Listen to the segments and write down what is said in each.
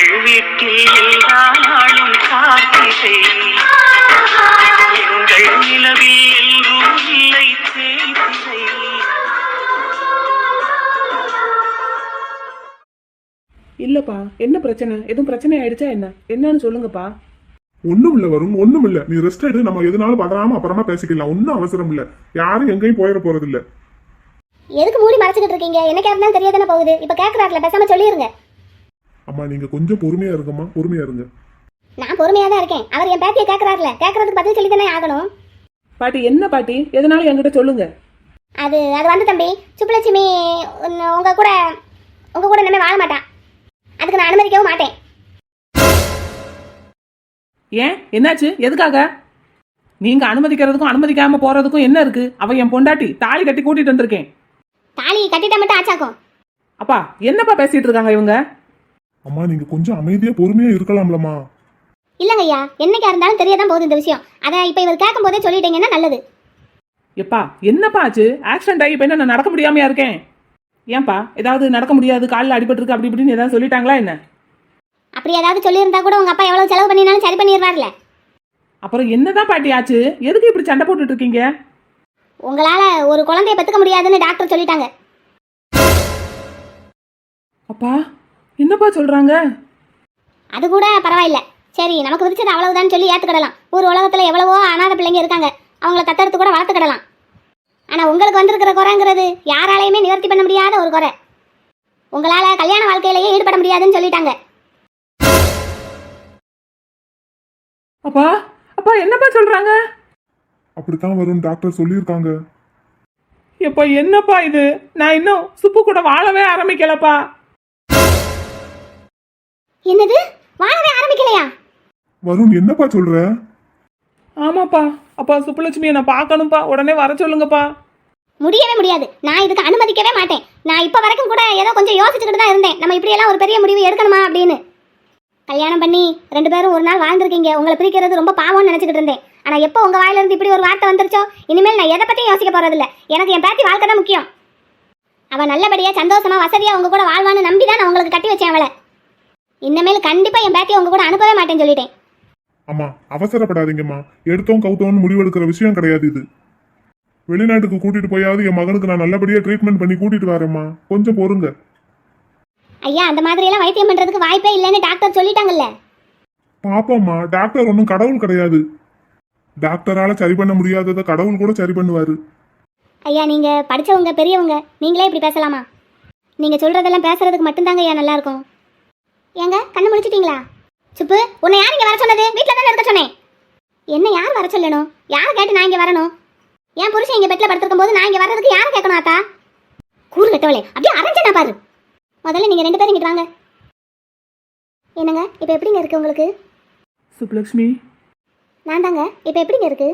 எங்கள் வீட்டில் எல்லா நாளும் காத்திரை. எங்கள் நிலவில் எல்லோரும் இல்லை தேய்திரை இல்லப்பா என்ன பிரச்சனை? எதுவும் பிரச்சனை ஆயிடுச்சா என்ன? என்னன்னு சொல்லுங்கப்பா. ஒண்ணும் இல்ல வரும் ஒண்ணும் இல்ல. நீ ரெஸ்ட் எடு நம்ம எதுனாலும் பதறாம அப்புறமா பேசிக்கலாம். ஒன்னும் அவசரம் இல்ல. யாரும் எங்கேயும் போயிட போறது இல்ல எதுக்கு மூடி மறைச்சிக்கிட்டு இருக்கீங்க? என்ன இருந்தாலும் தெரியாதானே போகுது? இப்ப கேக்குறாருல பேசாம சொல்லிருங்க. அம்மா நீங்க கொஞ்சம் பொறுமையா இருங்கம்மா. பொறுமையா இருங்க. நான் பொறுமையா தான் இருக்கேன். அவர் என் பேத்தியை கேக்குறாருல. கேக்குறதுக்கு பதில் சொல்லி தானே ஆகணும். பாட்டி என்ன பாட்டி? எதனாலும் என்கிட்ட சொல்லுங்க. அது அது வந்து தம்பி சுப்புலட்சுமி உன்ன- உங்க கூட உங்க கூட இனிமே வாழ மாட்டான் அதுக்கு நான் அனுமதிக்கவும் மாட்டேன். ஏன்? என்னாச்சு? எதுக்காக? நீங்க அனுமதிக்கிறதுக்கும் அனுமதிக்காம போறதுக்கும் என்ன இருக்கு? அவ என் பொண்டாட்டி தாலி கட்டி கூட்டிட்டு வந்திருக்கேன். தாலி கட்டிட்டா மட்டும் ஆச்சாக்கும். அப்பா என்னப்பா பேசிட்டு இருக்காங்க இவங்க? அம்மா நீங்க கொஞ்சம் அமைதியா பொறுமையா இருக்கலாம்லம்மா. இல்லங்க ஐயா என்னைக்கா இருந்தாலும் தெரியதான் போகுது இந்த விஷயம். அதை இப்ப இவர் கேட்கும் போதே சொல்லிட்டீங்கன்னா நல்லது. எப்பா என்னப்பா ஆச்சு? ஆக்சிடென்ட் ஆகி இப்ப என்ன நான் நடக்க முடியாமையா இருக்கேன்? ஏன்பா ஏதாவது நடக்க முடியாது காலில் அடிபட்டிருக்கு அப்படி இப்படின்னு ஏதாவது சொல்லிட்டாங்களா என்ன? அப்படி ஏதாவது சொல்லியிருந்தா கூட உங்க அப்பா எவ்வளவு செலவு பண்ணினாலும் சரி பண்ணிடுவார்ல. அப்புறம் என்னதான் பாட்டி ஆச்சு? எதுக்கு இப்படி சண்டை போட்டுட்டு இருக்கீங்க? உங்களால ஒரு குழந்தைய பெத்துக்க முடியாதுன்னு டாக்டர் சொல்லிட்டாங்க. அப்பா என்னப்பா சொல்றாங்க? அது கூட பரவாயில்ல. சரி நமக்கு விதிச்சது அவ்வளவுதான் சொல்லி ஏத்துக்கிடலாம். ஊர் உலகத்துல எவ்வளவோ அனாதை பிள்ளைங்க இருக்காங்க. அவங்கள தத்தெடுத்து கூட வளர்த்துக்கிடலாம். ஆனா உங்களுக்கு வந்திருக்கிற குறைங்கிறது யாராலையுமே நிவர்த்தி பண்ண முடியாத ஒரு குறை. உங்களால கல்யாண வாழ்க்கையிலேயே ஈடுபட முடியாதுன்னு சொல்லிட்டாங்க. அப்பா அப்பா என்னப்பா சொல்றாங்க? அப்படித்தான் வரும். டாக்டர் சொல்லியிருக்காங்க. எப்பா என்னப்பா இது? நான் இன்னும் சுப்பு கூட வாழவே ஆரம்பிக்கலப்பா. என்னது? வாழவே ஆரம்பிக்கலையா? வருண் என்னப்பா சொல்ற? ஆமாப்பா. அப்பா சுப்புலட்சுமியை நான் பார்க்கணும்ப்பா. உடனே வர சொல்லுங்கப்பா. முடியவே முடியாது. நான் இதுக்கு அனுமதிக்கவே மாட்டேன். நான் இப்ப வரைக்கும் கூட ஏதோ கொஞ்சம் யோசிச்சுக்கிட்டு தான் இருந்தேன். நம்ம இப்படியெல்லாம் ஒரு பெரிய முடிவு எடுக்கணுமா அப்படின்னு. கல்யாணம் பண்ணி ரெண்டு பேரும் ஒரு நாள் வாழ்ந்திருக்கீங்க. உங்களை பிரிக்கிறது ரொம்ப பாவம்னு நினைச்சுக்கிட்டு இருந்தேன். ஆனா எப்போ உங்க வாயில இருந்து இப்படி ஒரு வார்த்தை வந்துருச்சோ? இனிமேல் நான் எதை பத்தியும் யோசிக்க போறதில்ல. எனக்கு என் பேத்தி வாழ்க்கை தான் முக்கியம். அவ நல்லபடியா சந்தோஷமா வசதியா உங்க கூட வாழ்வான்னு நம்பி தான் நான் உங்களுக்கு கட்டி வச்சேன் அவளை. இனிமேல் கண்டிப்பா என் பேத்தியை உங்க கூட அனுப்பவே மாட்டேன்னு சொல்லிட்டேன். அம்மா அவசரப்படாதீங்கம்மா. எடுத்தோம் கவுத்தோம்னு முடிவெடுக்கிற விஷயம் கிடையாது இது. வெளிநாட்டுக்கு கூட்டிட்டு போயாவது என் மகனுக்கு நான் நல்லபடியா ட்ரீட்மெண்ட் பண்ணி கூட்டிட்டு வரேம்மா. கொஞ்சம் பொறுங்க. ஐயா அந்த மாதிரி எல்லாம் வைத்தியம் பண்றதுக்கு வாய்ப்பே இல்லைன்னு டாக்டர் சொல்லிட்டாங்கல்ல. பாப்போம்மா டாக்டர் ஒன்றும் கடவுள் கிடையாது. டாக்டரால சரி பண்ண முடியாததை கடவுள் கூட சரி பண்ணுவாரு. ஐயா நீங்க படிச்சவங்க பெரியவங்க நீங்களே இப்படி பேசலாமா? நீங்க சொல்றதெல்லாம் பேசுறதுக்கு மட்டும்தாங்க ஐயா நல்லா இருக்கும். ஏங்க கண்ணு முடிச்சிட்டீங்களா சுப்பு உன்னை யார் இங்க வர சொன்னது? வீட்ல தானே இருக்க சொன்னேன். என்ன யார் வர சொல்லணும்? யார் கேட்டு நான் இங்க வரணும்? என் புருஷன் இங்க பெட்ல படுத்திருக்கும் போது நான் இங்க வர்றதுக்கு யார் கேட்கணும் ஆத்தா? கூறு கட்டவளே அப்படியே அரைஞ்சனா பாரு? முதல்ல நீங்க ரெண்டு பேரும் இங்கிட்டு வாங்க. என்னங்க இப்போ எப்படிங்க இருக்கு உங்களுக்கு? சுப்புலட்சுமி நான் தாங்க இப்போ எப்படிங்க இருக்கு?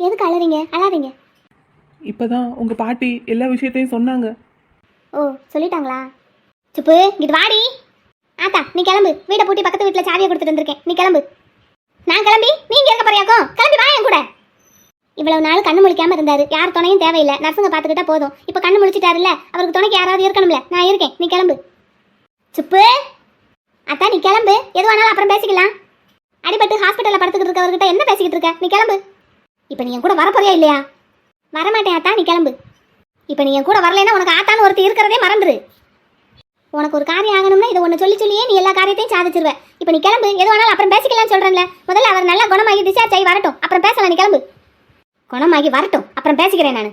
எதுக்கு அழறீங்க? அழாதீங்க. இப்பதான் உங்க பாட்டி எல்லா விஷயத்தையும் சொன்னாங்க. ஓ சொல்லிட்டாங்களா? சுப்பு இங்கிட்டு வாடி. ஆத்தா நீ கிளம்பு. வீட்டை பூட்டி பக்கத்து வீட்டில் சாவியை கொடுத்துட்டு வந்திருக்கேன். நீ கிளம்பு. நான் கிளம்பி நீங்க இருக்க போறியாக்கும் கிளம்பி வா என் கூட. இவ்வளவு நாள் கண்ணு முழிக்காம இருந்தாரு. யார் துணையும் தேவையில்லை. நர்ஸுங்க பார்த்துக்கிட்டா போதும். இப்போ கண்ணு முழிச்சிட்டாருல்ல? அவருக்கு துணைக்கு யாராவது இருக்கணும்ல. நான் இருக்கேன். நீ கிளம்பு. சுப்பு! அத்தா நீ கிளம்பு. எதுவானாலும் அப்புறம் பேசிக்கலாம். அடிபட்டு ஹாஸ்பிட்டலில் படுத்துக்கிட்டு இருக்கவர்கிட்ட என்ன பேசிக்கிட்டு இருக்க? நீ கிளம்பு. இப்போ நீ என் கூட வரப்போறியா இல்லையா? வரமாட்டேன் அத்தா. நீ கிளம்பு. இப்போ நீ என் கூட வரலைன்னா உனக்கு ஆத்தான்னு ஒருத்தர் இருக்கிறதே மறந்துரு. உனக்கு ஒரு காரியம் ஆகணும்னா இதை ஒன்று சொல்லி சொல்லியே நீ எல்லா காரியத்தையும் சாதிச்சிருவ. இப்போ நீ கிளம்பு. எது வேணாலும் அப்புறம் பேசிக்கலாம்னு சொல்கிறேன்ல முதல்ல அவர் நல்லா குணமாகி டிஸ்சார்ஜ் ஆகி வரட்டும். அப்புறம் பேசலாம் நீ கிளம்பு. குணமாகி வரட்டும். அப்புறம் பேசிக்கிறேன் நான்.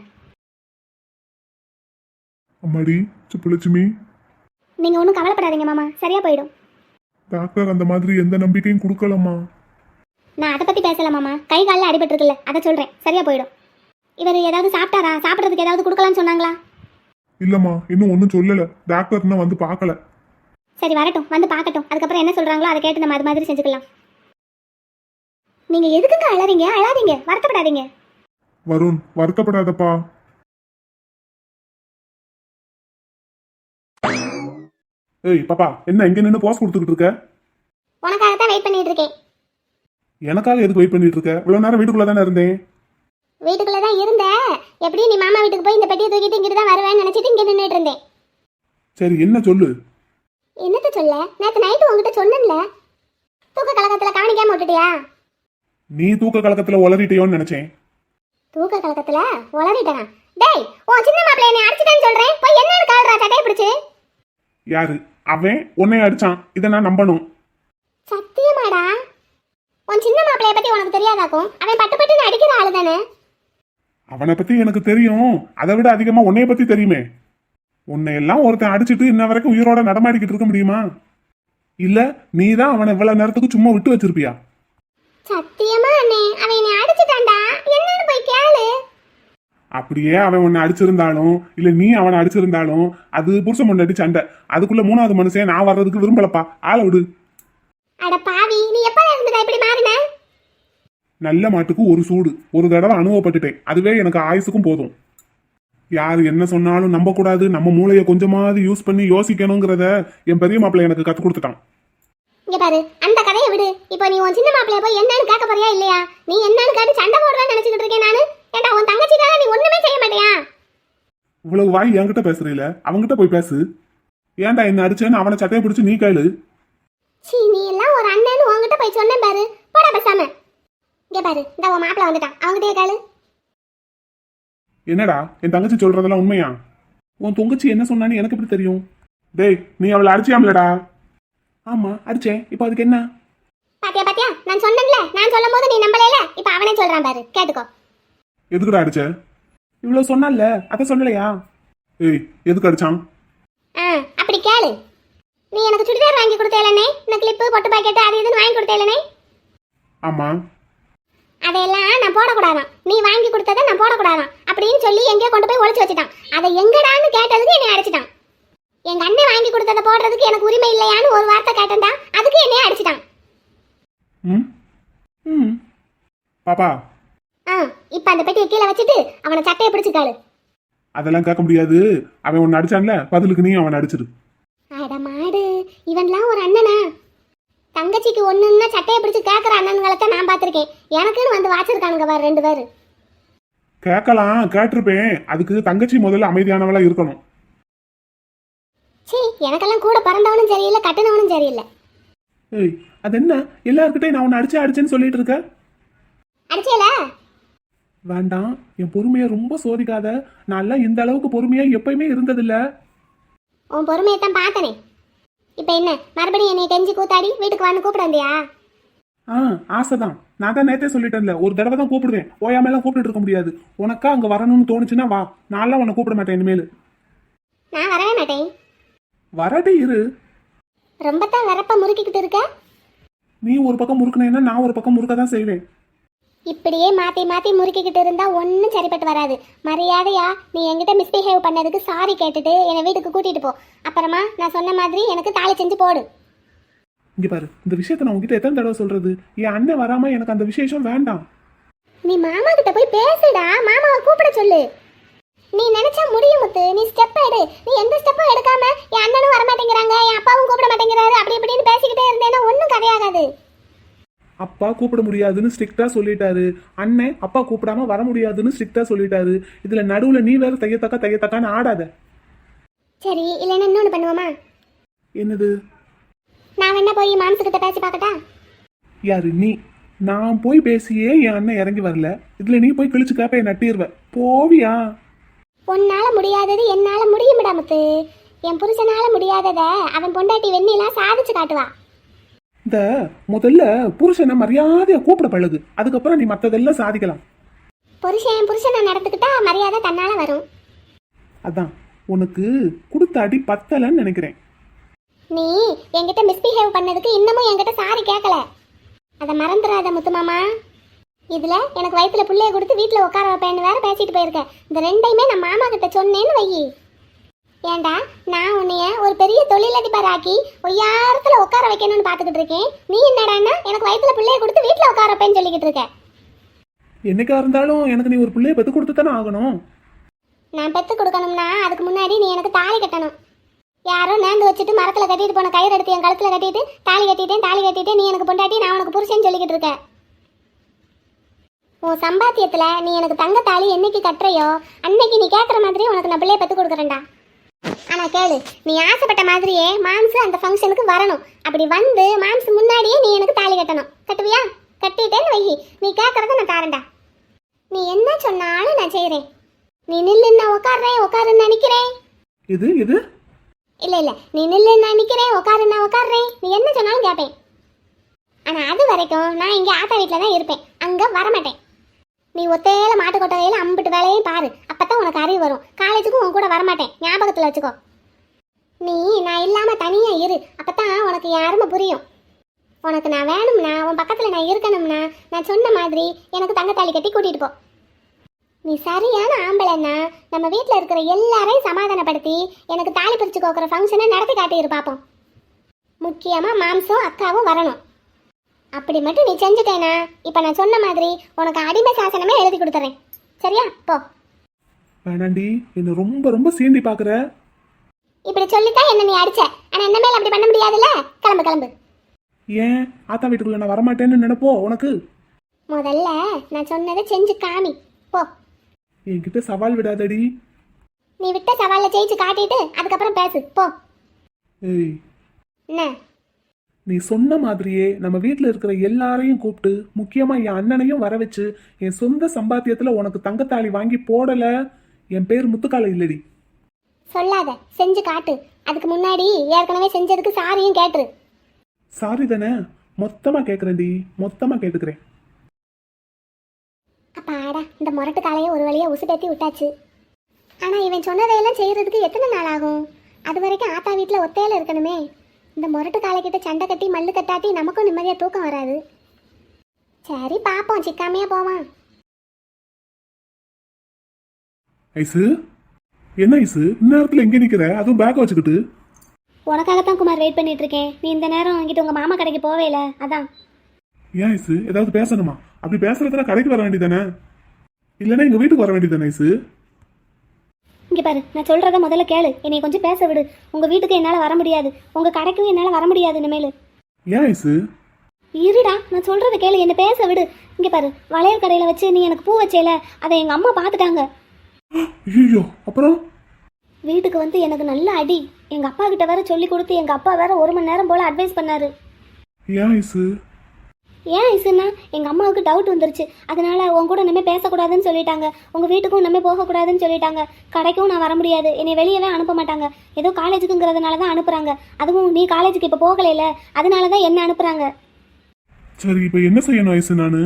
அம்மாடி சுப்புலட்சுமி. நீங்கள் ஒன்றும் கவலைப்படாதீங்க மாமா. சரியாக போயிடும். டாக்டர் அந்த மாதிரி எந்த நம்பிக்கையும் கொடுக்கலம்மா. நான் அதை பற்றி பேசல மாமா. கை காலில் அடிபட்டிருக்குல்ல அதை சொல்கிறேன் சரியாக போயிடும். இவர் ஏதாவது சாப்பிட்டாரா? சாப்பிட்றதுக்கு ஏதாவது கொடுக்கலான்னு சொன்னாங்களா? இல்லம்மா இன்னும் ஒன்றும் சொல்லல. டாக்டர் இன்னும் வந்து பார்க்கல. சரி வரட்டும். வந்து பார்க்கட்டும். அதுக்கப்புறம் என்ன சொல்கிறாங்களோ அதை கேட்டு நம்ம அது மாதிரி செஞ்சுக்கலாம். நீங்கள் எதுக்குங்க அழறீங்க? அழாதீங்க. வருத்தப்படாதீங்க. வருண் வருத்தப்படாதப்பா. ஏய் பாப்பா என்ன இங்க நின்று போஸ் கொடுத்துக்கிட்டு இருக்க? உனக்காக தான் வெயிட் பண்ணிட்டு இருக்கேன். எனக்காக எதுக்கு வெயிட் பண்ணிட்டு இருக்க? இவ்வளவு நேரம் வீட்டுக்குள்ள தானே இருந்தேன். வீட்டுக்குள்ள தான் இருந்தேன் எப்படி நீ மாமா வீட்டுக்கு போய் இந்த பெட்டியை தூக்கிட்டு இங்கிட்டு தான் வருவேன்னு நினைச்சிட்டு இங்க நின்றுட்டு இருந்தேன். சரி என்ன சொல்லு? என்னத்த சொல்ல? நேத்து நைட்டு உங்ககிட்ட சொன்னேன்ல. தூக்க கலக்கத்துல கவனிக்காம விட்டுட்டியா? நீ தூக்க கலக்கத்துல உளறிட்டியோன்னு நினைச்சேன். தூக்க கலக்கத்துல உளறிட்டனா? டேய் உன் சின்ன மாப்பிள்ளை என்னை அடிச்சிட்டேன்னு சொல்றேன். போய் என்னன்னு கால்றா சட்டையை பிடிச்சு? யாரு? அவன் உன்னை அடிச்சான். இதை நான் நம்பணும். சத்தியமாடா. உன் சின்ன மாப்பிள்ளைய பத்தி உனக்கு தெரியாதாக்கும்? அவன் பட்டு பட்டுன்னு அடிக்கிற ஆளு தானே? அவனை பத்தி எனக்கு தெரியும். அதை விட அதிகமா உன்னைய பத்தி தெரியுமே. உன்னை எல்லாம் ஒருத்தன் அடிச்சிட்டு இன்ன வரைக்கும் உயிரோட நடமாடிக்கிட்டு இருக்க முடியுமா? இல்ல நீ தான் அவனை இவ்வளவு நேரத்துக்கு சும்மா விட்டு வச்சிருப்பியா? சத்தியமா அண்ணே அவன் என்னை அடிச்சிட்டான்டா. என்னன்னு போய் கேளு. அப்படியே அவன் உன்னை அடிச்சிருந்தாலும் இல்ல நீ அவனை அடிச்சிருந்தாலும் அது புருஷன் முன்னாடி சண்டை. அதுக்குள்ள மூணாவது மனுஷன் நான் வர்றதுக்கு விரும்பலப்பா. ஆளை விடு. அட பாவி நீ எப்ப இருந்துடா இப்படி மாறின நல்ல மாட்டுக்கு ஒரு சூடு. ஒரு தடவை அனுபவப்பட்டுட்டேன். அதுவே எனக்கு ஆயுசுக்கும் போதும். யார் என்ன சொன்னாலும் நம்ப கூடாது நம்ம மூளையை கொஞ்சமாவது யூஸ் பண்ணி யோசிக்கணுங்கிறத என் பெரிய மாப்பிள்ளை எனக்கு கற்றுக் கொடுத்துட்டான். இங்க பாரு அந்த கதையை விடு. இப்போ நீ உன் சின்ன மாப்பிளைய போய் என்னன்னு கேட்க போறியா இல்லையா? நீ என்னன்னு கேட்டு சண்டை போடுறான்னு நினைச்சிட்டு இருக்கேன் நானு. ஏண்டா உன் தங்கச்சிக்காக நீ ஒண்ணுமே செய்ய மாட்டியா? இவ்வளவு வாய் என்கிட்ட பேசுறீல? அவன்கிட்ட போய் பேசு. ஏன்டா என்ன அடிச்சேன்னு அவனை சட்டையை பிடிச்சி நீ கேளு. சீ நீ எல்லாம் ஒரு அண்ணன்னு உன்கிட்ட போய் சொன்னேன் பாரு. போடா பேசாம. இங்க பாரு இந்த உன் மாப்பிள வந்துட்டான். அவங்கிட்டே கேளு. என்னடா என் தங்கச்சி சொல்றதெல்லாம் உண்மையா? உன் தங்கச்சி என்ன சொன்னான்னு எனக்கு எப்படி தெரியும்? டேய் நீ அவளை அடிச்சியாமலடா? ஆமா அடிச்சேன். இப்போ அதுக்கு என்ன? பாத்தியா பாத்தியா? நான் சொன்னேன்ல. நான் சொல்லும் போது நீ நம்பலைல இப்ப அவனே சொல்றான் பாரு. கேட்டுக்கோ. எதுக்குடா அடிச்ச? இவ்வளவு சொன்னான்ல அதை சொல்லலையா? ஏய் எதுக்கு அடிச்சான்? ஆ அப்படி கேளு. நீ எனக்கு சுடிதார் வாங்கி கொடுத்தேலனே இந்த கிளிப்பு பொட்டு பாக்கெட் அது இதுன்னு வாங்கி கொடுத்தேலனே ஆமா. அதையெல்லாம் நான் போடக்கூடாதான். நீ வாங்கி கொடுத்ததை நான் போடக்கூடாதான். அப்படின்னு சொல்லி எங்கேயோ கொண்டு போய் ஒளிச்சு வச்சுட்டான். அதை எங்கடான்னு கேட்டதுக்கு என்னை அடிச்சிட்டான். எங்க அண்ணன் வாங்கி கொடுத்ததை போடுறதுக்கு எனக்கு உரிமை இல்லையான்னு ஒரு வார்த்தை கேட்டேன்டா. அதுக்கு என்னைய அடிச்சிட்டான். ம்? ம். பாப்பா. ஆ இப்ப அந்த பெட்டியை கீழே வச்சுட்டு அவனை சட்டையை பிடிச்சிக்காளு அதெல்லாம் கேட்க முடியாது. அவன் உன்னை அடிச்சான்ல? பதிலுக்கு நீ அவனை அடிச்சிரு. அட மாடு இவன்லாம் ஒரு அண்ணனா? தங்கச்சிக்கு ஒண்ணுன்னா சட்டையை பிடிச்சு கேட்குற அண்ணன்களத்தை நான் பார்த்துருக்கேன். எனக்குன்னு வந்து வாச்சிருக்கானுங்க பாரு ரெண்டு பேர். கேட்கலாம் கேட்டிருப்பேன். அதுக்கு தங்கச்சி முதல்ல அமைதியானவளா இருக்கணும். சீ எனக்கெல்லாம் கூட பிறந்தவனும் சரியில்லை கட்டுனவனும் சரியில்லை. ஏய் அது என்ன? எல்லாருக்கிட்டையும் நான் உன்னை அடிச்சே அடிச்சேன்னு சொல்லிட்டு இருக்க? அடிச்சேல? வேண்டாம் என் பொறுமையை ரொம்ப சோதிக்காத. நான்லாம் இந்த அளவுக்கு பொறுமையா எப்பயுமே இருந்ததில்ல. உன் பொறுமையை தான் பார்த்தனே. இப்போ என்ன? மறுபடியும் என்னை கெஞ்சி கூத்தாடி வீட்டுக்கு வான்னு கூப்பிட வந்தியா? ஆ ஆசைதான். நான் தான் நேத்தே சொல்லிட்டேன்ல ஒரு தடவை தான் கூப்பிடுவேன். ஓயாமெல்லாம் கூப்பிட்டு இருக்க முடியாது. உனக்கா அங்க வரணும்னு தோணுச்சுன்னா வா. நான்லாம் உன்னை கூப்பிட மாட்டேன் இனிமேல். நான் வரவே மாட்டேன். வரடி இரு. ரொம்ப தான் வரப்ப முறுக்கிக்கிட்டு இருக்க? நீ ஒரு பக்கம் முறுக்குனேன்னா நான் ஒரு பக்கம் முறுக்க தான் செய்வேன். இப்படியே மாற்றி மாற்றி முறுக்கிக்கிட்டு இருந்தா ஒன்றும் சரிப்பட்டு வராது. மரியாதையா நீ என்கிட்ட மிஸ்பிஹேவ் பண்ணதுக்கு சாரி கேட்டுட்டு என்னை வீட்டுக்கு கூட்டிட்டு போ. அப்புறமா நான் சொன்ன மாதிரி எனக்கு தாலி செஞ்சு போடு. இங்க பாரு இந்த விஷயத்த நான் உங்ககிட்ட எத்தனை தடவை சொல்றது? என் அண்ணன் வராம எனக்கு அந்த விசேஷம் வேண்டாம். நீ மாமா கிட்ட போய் பேசுடா மாமாவை கூப்பிட சொல்லு. நீ நினைச்சா முடியும் முத்து நீ ஸ்டெப் எடு. நீ எந்த ஸ்டெப்பும் எடுக்காம என் அண்ணனும் வர மாட்டேங்கிறாங்க என் அப்பாவும் கூப்பிட மாட்டேங்கிறாரு அப்படி இப்படின்னு பேசிக்கிட்டே இருந்தேன்னா ஒன்றும் கதையாகாது. அப்பா கூப்பிட முடியாதுன்னு ஸ்ட்ரிக்டா சொல்லிட்டாரு. அண்ணன் அப்பா கூப்பிடாம வர முடியாதுன்னு ஸ்ட்ரிக்டா சொல்லிட்டாரு. இதுல நடுவுல நீ வேற தையத்தக்கா தையத்தக்கான்னு ஆடாத. சரி இல்லைன்னா இன்னொன்று பண்ணுவோமா? என்னது? நான் வேணா போய் மாம்சு கிட்ட பேசி பார்க்கட்டா? யாரு நீ? நான் போய் பேசியே என் அண்ணன் இறங்கி வரல. இதுல நீ போய் கிழிச்சு கேப்ப நட்டிடுவ போவியா? உன்னால முடியாதது என்னால முடியும்டா முத்து. என் புருஷனால முடியாதத அவன் பொண்டாட்டி வெண்ணிலாம் சாதிச்சு காட்டுவா. இந்த முதல்ல புருஷனை மரியாதையா கூப்பிட பழகு அதுக்கப்புறம் நீ மத்ததெல்லாம் சாதிக்கலாம். புருஷன் புருஷனை நடந்துக்கிட்டா மரியாதை தன்னால வரும். அதான் உனக்கு கொடுத்த அடி பத்தலன்னு நினைக்கிறேன். நீ என்கிட்ட மிஸ்பிஹேவ் பண்ணதுக்கு இன்னமும் என்கிட்ட சாரி கேட்கல அதை மறந்துடாத முத்துமாமா. இதுல எனக்கு வயித்துல புள்ளைய கொடுத்து வீட்டுல உட்கார வைப்பேன்னு வேற பேசிட்டு போயிருக்கேன் இந்த ரெண்டையுமே நான் மாமா கிட்ட சொன்னேன்னு வை ஏண்டா நான் உன்னைய ஒரு பெரிய தொழிலதிபர் ஆக்கி ஒய்யாரத்துல உட்கார வைக்கணும்னு பாத்துக்கிட்டு இருக்கேன். நீ என்னடான்னா எனக்கு வயித்துல புள்ளைய கொடுத்து வீட்டுல உட்கார வைப்பேன்னு சொல்லிக்கிட்டு இருக்க. என்னைக்கா இருந்தாலும் எனக்கு நீ ஒரு பிள்ளைய பெத்து கொடுத்து தானே ஆகணும். நான் பெத்து கொடுக்கணும்னா அதுக்கு முன்னாடி நீ எனக்கு தாலி கட்டணும். யாரோ நேர்ந்து வச்சுட்டு மரத்துல கட்டிட்டு போன கயிறு எடுத்து என் கழுத்துல கட்டிட்டு தாலி கட்டிட்டேன் தாலி கட்டிட்டேன் நீ எனக்கு பொண்டாட்டி நான் உனக்கு புருஷன் சொல்லிக்கிட்டு இருக்க. உன் சம்பாத்தியத்துல நீ எனக்கு தங்க தாலி என்னைக்கு கட்டுறையோ அன்னைக்கு நீ கேட்குற மாதிரி உனக்கு நான் பிள்ளைய பெத்து கொடுக்குறேன்டா. ஆனா கேளு நீ ஆசைப்பட்ட மாதிரியே மாம்சு அந்த ஃபங்க்ஷனுக்கு வரணும். அப்படி வந்து மாம்சு முன்னாடியே நீ எனக்கு தாலி கட்டணும். கட்டுவியா? கட்டிட்டேன்னு வை. நீ கேட்கறத நான் தாரேன்டா. நீ என்ன சொன்னாலும் நான் செய்கிறேன் நீ நில்லு நான் உட்காடுறேன் உட்காருன்னு நினைக்கிறேன் இது இது? இல்ல இல்ல. நீ நில்லு நான் நிக்கிறேன் உட்காரு நான் உட்காடுறேன் நீ என்ன சொன்னாலும் கேட்பேன் ஆனா அது வரைக்கும் நான் இங்க ஆத்தா வீட்டில் தான் இருப்பேன். அங்க வரமாட்டேன். நீ ஒத்தையில மாட்டு கொட்டகையில அம்பிட்டு வேலையும் பாரு. அப்பதான் உனக்கு அறிவு வரும். காலேஜுக்கும் உன் கூட வரமாட்டேன். ஞாபகத்துல வச்சுக்கோ. நீ நான் இல்லாம தனியா இரு. அப்பதான் உனக்கு யாருமே புரியும். உனக்கு நான் வேணும்னா உன் பக்கத்துல நான் இருக்கணும்னா நான் சொன்ன மாதிரி எனக்கு தங்கத்தாலி கட்டி கூட்டிட்டு போ. நீ சரியான ஆம்பளைன்னா நம்ம வீட்டில் இருக்கிற எல்லாரையும் சமாதானப்படுத்தி எனக்கு தாலி பிரிச்சு கோக்குற ஃபங்க்ஷனை நடத்தி காட்டியிரு பார்ப்போம் முக்கியமாக மாம்சம் அக்காவும் வரணும். அப்படி மட்டும் நீ செஞ்சுட்டேனா? இப்போ நான் சொன்ன மாதிரி உனக்கு அடிமை சாசனமே எழுதி கொடுத்துறேன். சரியா? போ. வேணாண்டி என்ன ரொம்ப ரொம்ப சீண்டி பாக்குற. இப்படி சொல்லித்தான் என்ன நீ அடிச்ச. ஆனால் என்ன மேல அப்படி பண்ண முடியாதுல்ல? கிளம்பு கிளம்பு. ஏன்? ஆத்தா வீட்டுக்குள்ள நான் வரமாட்டேன்னு நினைப்போ உனக்கு? முதல்ல நான் சொன்னதை செஞ்சு காமி. போ. என்கிட்ட சவால் விடாதடி. நீ விட்ட சவாலில் ஜெயிச்சு காட்டிட்டு அதுக்கப்புறம் பேசு. போ. ஏய். என்ன? நீ சொன்ன மாதிரியே நம்ம வீட்டில் இருக்கிற எல்லாரையும் கூப்பிட்டு முக்கியமா என் அண்ணனையும் வர வச்சு என் சொந்த சம்பாத்தியத்துல உனக்கு தங்கத்தாலி வாங்கி போடல. என் பேர் முத்துக்கால இல்லடி. சொல்லாத. செஞ்சு காட்டு. அதுக்கு முன்னாடி ஏற்கனவே செஞ்சதுக்கு சாரியும் கேட்டுரு. சாரி தானே? மொத்தமா கேட்குறேன்டி மொத்தமா கேட்டுக்கிறேன். அப்பாடா இந்த முரட்டு காலையை ஒரு வழியா உசுப்பேத்தி விட்டாச்சு. ஆனா இவன் சொன்னதையெல்லாம் செய்யறதுக்கு எத்தனை நாள் ஆகும்? அது வரைக்கும் ஆத்தா வீட்டில் ஒத்தையில இருக்கணுமே. இந்த முரட்டு காலைக்கிட்ட சண்டை கட்டி மல்லு கட்டாட்டி நமக்கும் நிம்மதியா தூக்கம் வராது. சரி பாப்போம். சிக்காமையா போவான் ஐசு? என்ன ஐசு? இந்நேரத்துல எங்க நிக்கிற? அதுவும் பேக் வச்சுக்கிட்டு. உனக்காகத்தான் குமார் வெயிட் பண்ணிட்டு இருக்கேன். நீ இந்த நேரம் இங்கிட்டு உங்க மாமா கடைக்கு போவே இல்ல? அதான். ஏன் ஐசு? ஏதாவது பேசணுமா? அப்படி பேசுறதுனா கடைக்கு வர வேண்டியதானே இல்லைன்னா எங்க வீட்டுக்கு வர வேண்டியதானே ஐசு? இங்க பாரு நான் சொல்றத முதல்ல கேளு. என்னை கொஞ்சம் பேச விடு. உங்க வீட்டுக்கு என்னால வர முடியாது. உங்க கடைக்கும் என்னால வர முடியாது இனிமேலு. ஏன் ஐசு? இருடா நான் சொல்றத கேளு என்ன பேச விடு. இங்க பாரு வளையல் கடையில வச்சு நீ எனக்கு பூ வச்சேல அதை எங்க அம்மா பார்த்துட்டாங்க. ஐயோ அப்புறம்? வீட்டுக்கு வந்து எனக்கு நல்ல அடி. எங்க அப்பா கிட்ட வேற சொல்லி கொடுத்து எங்க அப்பா வேற ஒரு மணி நேரம் போல அட்வைஸ் பண்ணாரு. ஏன் ஐசு? ஏன் ஐசுன்னா? எங்க அம்மாவுக்கு டவுட் வந்துருச்சு. அதனால உன் கூட இனிமே பேசக்கூடாதுன்னு சொல்லிட்டாங்க. உங்க வீட்டுக்கும் இனிமே போகக்கூடாதுன்னு சொல்லிட்டாங்க. கடைக்கும் நான் வர முடியாது. என்னை வெளியவே அனுப்ப மாட்டாங்க. ஏதோ காலேஜுக்குங்கிறதுனால தான் அனுப்புறாங்க. அதுவும் நீ காலேஜுக்கு இப்போ போகலைல அதனால தான் என்ன அனுப்புறாங்க? சரி இப்ப என்ன செய்யணும் ஐசு நானு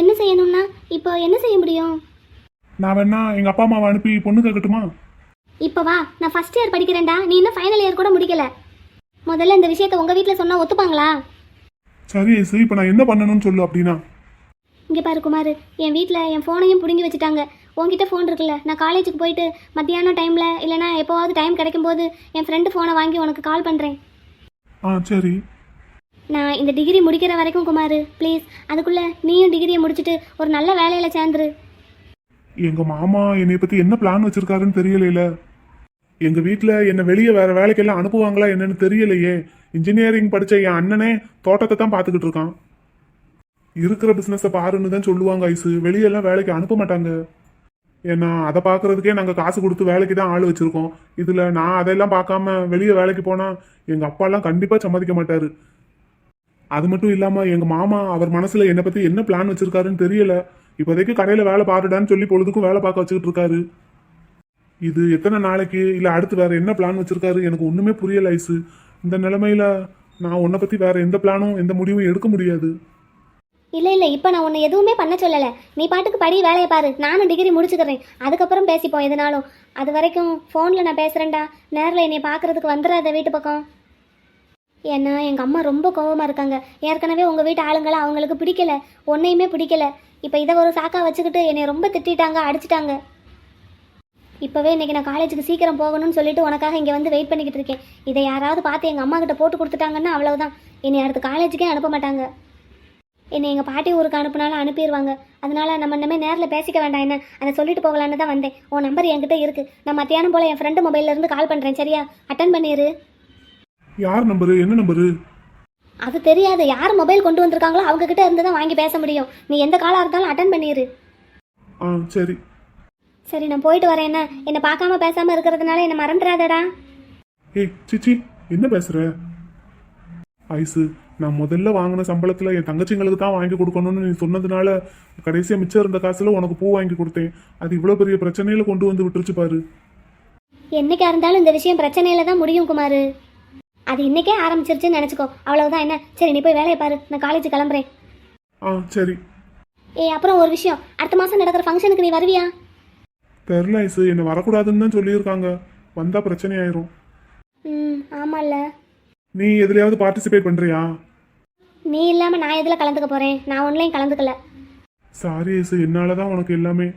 என்ன செய்யணும்னா இப்போ என்ன செய்ய முடியும்? நான் வேணா எங்க அப்பா அம்மாவை அனுப்பி பொண்ணு கேட்கட்டுமா? இப்போ வா. நான் ஃபர்ஸ்ட் இயர் படிக்கிறேன்டா. நீ இன்னும் ஃபைனல் இயர் கூட முடிக்கல. முதல்ல இந்த விஷயத்தை உங்க வீட்டில் சொன்னா ஒத்துப்பாங்களா? சரி ஐசு இப்ப நான் என்ன பண்ணணும்னு சொல்லு அப்படின்னா. இங்கே பாரு குமார் என் வீட்டில் என் ஃபோனையும் பிடுங்கி வச்சுட்டாங்க. உன்கிட்ட ஃபோன் இருக்குல்ல நான் காலேஜுக்கு போயிட்டு மத்தியானம் டைமில் இல்லைனா எப்போவாவது டைம் கிடைக்கும்போது என் ஃப்ரெண்டு ஃபோனை வாங்கி உனக்கு கால் பண்ணுறேன் ஆ சரி. நான் இந்த டிகிரி முடிக்கிற வரைக்கும் குமார் ப்ளீஸ் அதுக்குள்ளே நீயும் டிகிரியை முடிச்சுட்டு ஒரு நல்ல வேலையில் சேர்ந்துரு. எங்க மாமா என்னை பத்தி என்ன பிளான் வச்சிருக்காருன்னு தெரியலையில. எங்க வீட்ல என்ன வெளியே வேற வேலைக்கெல்லாம் அனுப்புவாங்களா என்னன்னு தெரியலையே. இன்ஜினியரிங் படித்த என் அண்ணனே தோட்டத்தை தான் பார்த்துக்கிட்டு இருக்கான். இருக்கிற பிஸ்னஸை பாருன்னு தான் சொல்லுவாங்க ஐசு. வெளியெல்லாம் வேலைக்கு அனுப்ப மாட்டாங்க. ஏன்னா அதை பார்க்குறதுக்கே நாங்கள் காசு கொடுத்து வேலைக்கு தான் ஆள் வச்சுருக்கோம். இதில் நான் அதெல்லாம் பார்க்காம வெளியே வேலைக்கு போனால் எங்கள் அப்பாலாம் கண்டிப்பாக சம்மதிக்க மாட்டார். அது மட்டும் இல்லாமல் எங்கள் மாமா அவர் மனசில் என்னை பற்றி என்ன பிளான் வச்சுருக்காருன்னு தெரியல. இப்போதைக்கு கடையில் வேலை பாருடான்னு சொல்லி பொழுதுக்கும் வேலை பார்க்க வச்சுக்கிட்டு இருக்காரு. இது எத்தனை நாளைக்கு இல்லை அடுத்து வேறு என்ன பிளான் வச்சுருக்காரு? எனக்கு ஒன்றுமே புரியல ஐசு. இந்த நிலைமையில நான் உன்னை பத்தி வேற எந்த பிளானும் எந்த முடிவும் எடுக்க முடியாது. இல்லை இல்லை இப்போ நான் உன்னை எதுவுமே பண்ண சொல்லலை. நீ பாட்டுக்கு படி வேலையை பாரு. நானும் டிகிரி முடிச்சுக்கிறேன். அதுக்கப்புறம் பேசிப்போம் எதுனாலும். அது வரைக்கும் ஃபோனில் நான் பேசுகிறேன்டா நேரில் என்னை பார்க்குறதுக்கு வந்துடாத வீட்டு பக்கம். ஏன்னா எங்கள் அம்மா ரொம்ப கோவமாக இருக்காங்க. ஏற்கனவே உங்கள் வீட்டு ஆளுங்களை அவங்களுக்கு பிடிக்கல. ஒன்றையுமே பிடிக்கல. இப்போ இதை ஒரு சாக்கா வச்சுக்கிட்டு என்னை ரொம்ப திட்டிட்டாங்க அடிச்சிட்டாங்க. இப்போவே இன்னைக்கு நான் காலேஜுக்கு சீக்கிரம் போகணும்னு சொல்லிட்டு உனக்காக இங்கே வந்து வெயிட் பண்ணிக்கிட்டு இருக்கேன். இதை யாராவது பார்த்து எங்கள் அம்மா கிட்ட போட்டு கொடுத்துட்டாங்கன்னா அவ்வளவுதான். என்னை அடுத்து காலேஜுக்கே அனுப்ப மாட்டாங்க. என்னை எங்கள் பாட்டி ஊருக்கு அனுப்புனாலும் அனுப்பிடுவாங்க. அதனால நம்ம இனிமேல் நேரில் பேசிக்க வேண்டாம் என்ன? அதை சொல்லிட்டு போகலான்னு தான் வந்தேன். உன் நம்பர் என்கிட்ட இருக்கு. நான் மத்தியானம் போல் என் ஃப்ரெண்டு மொபைல்ல இருந்து கால் பண்ணுறேன் சரியா? அட்டன் பண்ணிடு யார் நம்பரு என்ன நம்பரு அது தெரியாது. யார் மொபைல் கொண்டு வந்திருக்காங்களோ அவங்க கிட்ட இருந்து தான் வாங்கி பேச முடியும். நீ எந்த காலாக இருந்தாலும் அட்டன் பண்ணிடு ஆ சரி. சரி நான் போயிட்டு வரேன் என்ன? என்னை பார்க்காம பேசாம இருக்கிறதுனால என்னை மறந்துடாதடா. ஏய் சிச்சி என்ன பேசுற? ஐசு நான் முதல்ல வாங்கின சம்பளத்துல என் தங்கச்சிங்களுக்கு தான் வாங்கி கொடுக்கணும்னு நீ சொன்னதுனால கடைசியா மிச்சம் இருந்த காசுல உனக்கு பூ வாங்கி கொடுத்தேன். அது இவ்வளவு பெரிய பிரச்சனையில கொண்டு வந்து விட்டுருச்சு பாரு. என்னைக்கா இருந்தாலும் இந்த விஷயம் பிரச்சனையில தான் முடியும் குமார். அது இன்னைக்கே ஆரம்பிச்சிருச்சுன்னு நினச்சிக்கோ. அவ்வளவுதான் என்ன? சரி நீ போய் வேலையை பாரு. நான் காலேஜ் கிளம்புறேன். ஆ சரி. ஏய் அப்புறம் ஒரு விஷயம். அடுத்த மாதம் நடக்கிற ஃபங்க்ஷனுக்கு நீ வருவியா? தெரில ஐசு என்ன வரக்கூடாதுன்னு தான் சொல்லியிருக்காங்க. வந்தா பிரச்சனை ஆயிரும். ம் ஆமாம்ல நீ எதுலயாவது பார்ட்டிசிபேட் பண்றியா? நீ இல்லாமல் நான் எதில் கலந்துக்க போகிறேன் நான் ஒன்றையும் கலந்துக்கல. சாரி ஐசு என்னால தான் உனக்கு எல்லாமே.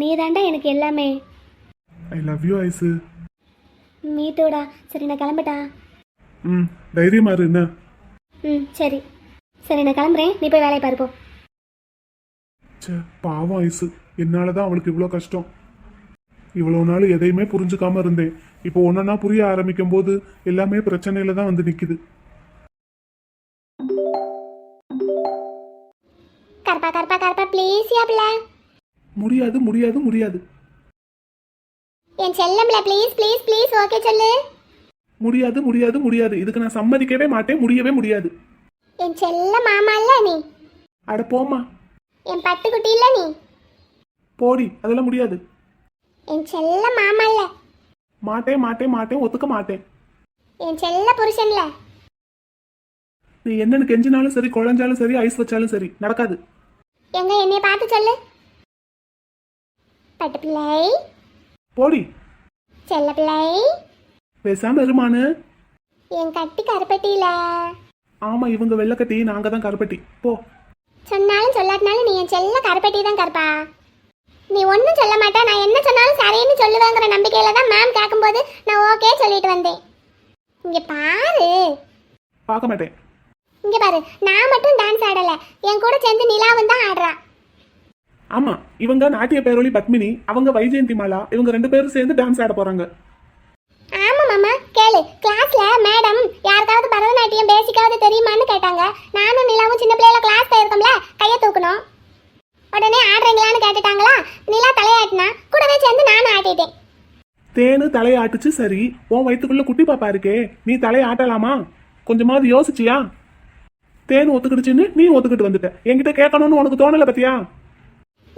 நீ தாண்டா எனக்கு எல்லாமே. ஐ லவ் யூ ஐசு மீட்டோடா சரி நான் கிளம்பட்டா? ம் தைரியமா இரு என்ன? ம் சரி. சரி நான் கிளம்புறேன். நீ போய் வேலையை பாருப்போ ச்சே பாவம் ஐசு என்னால தான் அவளுக்கு இவ்வளோ கஷ்டம். இவ்வளவு நாள் எதையுமே புரிஞ்சுக்காம இருந்தேன். இப்போ ஒன்னொன்னா புரிய ஆரம்பிக்கும் போது எல்லாமே பிரச்சனையில தான் வந்து நிக்குது. கருப்பா கருப்பா கருப்பா ப்ளீஸ் யாப்ல முடியாது முடியாது முடியாது. என் செல்லம்ல ப்ளீஸ் ப்ளீஸ் ப்ளீஸ் ஓகே சொல்லு. முடியாது முடியாது முடியாது. இதுக்கு நான் சம்மதிக்கவே மாட்டேன் முடியவே முடியாது. என் செல்ல மாமா இல்ல நீ? அட போம்மா. என் பட்டுக்குட்டி இல்ல நீ? போடி அதெல்லாம் முடியாது. என் செல்ல மாமா இல்ல மாட்டேன் மாட்டேன் மாட்டேன் ஒத்துக்க மாட்டேன். என் செல்ல புருஷன்ல. நீ என்னன்னு கெஞ்சினாலும் சரி குழஞ்சாலும் சரி ஐஸ் வச்சாலும் சரி நடக்காது. எங்க என்னைய பார்த்து சொல்லு. பட்டு பிள்ளை. போடி. செல்ல பிள்ளை. பேசாம இருமானு என் கட்டி கருப்பட்டியில. ஆமா இவங்க வெள்ளக்கட்டி நாங்க தான் கருப்பட்டி. போ. சொன்னாலும் சொல்லாட்டினாலும் நீ என் செல்ல கருப்பட்டி தான் கருப்பா. நீ ஒன்றும் சொல்ல மாட்டா. நான் என்ன சொன்னாலும் சரின்னு சொல்லுவேங்கிற நம்பிக்கையில தான் மேம் கேட்கும்போது நான் ஓகே சொல்லிட்டு வந்தேன். இங்க பாரு. பார்க்க மாட்டேன். இங்க பாரு. நான் மட்டும் டான்ஸ் ஆடல. என் கூட சேர்ந்து நிலாவும் தான் ஆடுறா. ஆமா இவங்க நாட்டிய பேரொளி பத்மினி அவங்க வைஜெயந்தி மாலா இவங்க ரெண்டு பேரும் சேர்ந்து டான்ஸ் ஆட போறாங்க. ஆமா மாமா. கேளு. கிளாஸ்ல மேடம் யாருக்காவது பரதநாட்டியம் பேசிக்காவது தெரியுமான்னு கேட்டாங்க. நானும் நிலாவும் சின்ன பிள்ளைல கிளாஸ் போயிருக்கோம்ல கையை தூக்கணும். உடனே ஆடுறீங்களான்னு கேட்டுட்டாங்களா? நிலா தலையாட்டினா கூடவே சேர்ந்து நானும் ஆட்டிட்டேன். தேனு தலையாட்டுச்சு சரி. உன் வயித்துக்குள்ள குட்டி பாப்பா இருக்கே. நீ தலையாட்டலாமா கொஞ்சமாவது யோசிச்சியா? தேன் ஒத்துக்கிடுச்சுன்னு நீ ஒத்துக்கிட்டு வந்துட்ட. என்கிட்ட கேட்கணும்னு உனக்கு தோணல பத்தியா?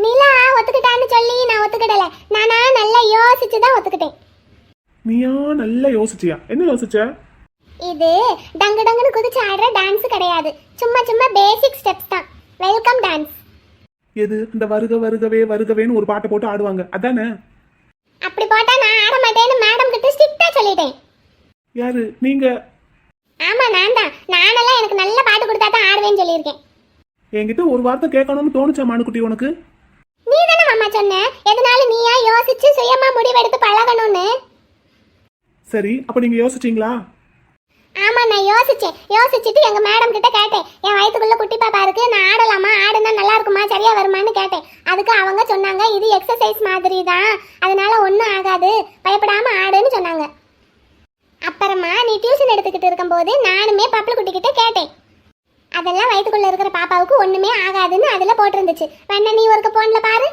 நிலா ஒத்துக்கிட்டான்னு சொல்லி நான் ஒத்துக்கிடல. நானா நல்லா யோசிச்சு தான் ஒத்துக்கிட்டேன். நீயா நல்லா யோசிச்சியா? என்ன யோசிச்ச? இது டங்கு டங்குன்னு குதிச்சு ஆடுற டான்ஸ் கிடையாது. சும்மா சும்மா பேசிக் ஸ்டெப்ஸ் தான். வெல்கம் டான்ஸ் எது? இந்த வருக வருகவே வருகவேன்னு ஒரு பாட்டை போட்டு ஆடுவாங்க. அதானே? அப்படி போட்டா நான் ஆட மாட்டேன்னு மேடம் கிட்ட ஸ்ட்ரிக்டா சொல்லிட்டேன். யாரு? நீங்க? ஆமா நான் தான். நானெல்லாம் எனக்கு நல்ல பாட்டு கொடுத்தா தான் ஆடுவேன்னு சொல்லியிருக்கேன். என்கிட்ட ஒரு வார்த்தை கேட்கணும்னு தோணுச்சா மானுக்குட்டி உனக்கு? நீ தானே மாமா சொன்ன? எதனால நீயா யோசிச்சு சுயமா முடிவெடுத்து பழகணும்னு. சரி அப்ப நீங்க யோசிச்சீங்களா? ஆமா நான் யோசிச்சேன். யோசிச்சுட்டு எங்க மேடம் கிட்ட கேட்டேன். என் வயிற்றுக்குள்ளே குட்டி பாப்பா இருக்கு. நான் ஆடலாமா? ஆடுனா நல்லா இருக்குமா? சரியா வருமான்னு கேட்டேன். அதுக்கு அவங்க சொன்னாங்க இது எக்ஸசைஸ் மாதிரி தான் அதனால ஒன்றும் ஆகாது. பயப்படாம ஆடுன்னு சொன்னாங்க. அப்புறமா நீ டியூஷன் எடுத்துக்கிட்டு இருக்கும்போது நானுமே பப்பளு குட்டி கிட்ட கேட்டேன். அதெல்லாம் வயிற்றுக்குள்ள இருக்கிற பாப்பாவுக்கு ஒண்ணுமே ஆகாதுன்னு அதுல போட்டிருந்துச்சு. வேணா நீ ஒருக்க போன்ல பாரு.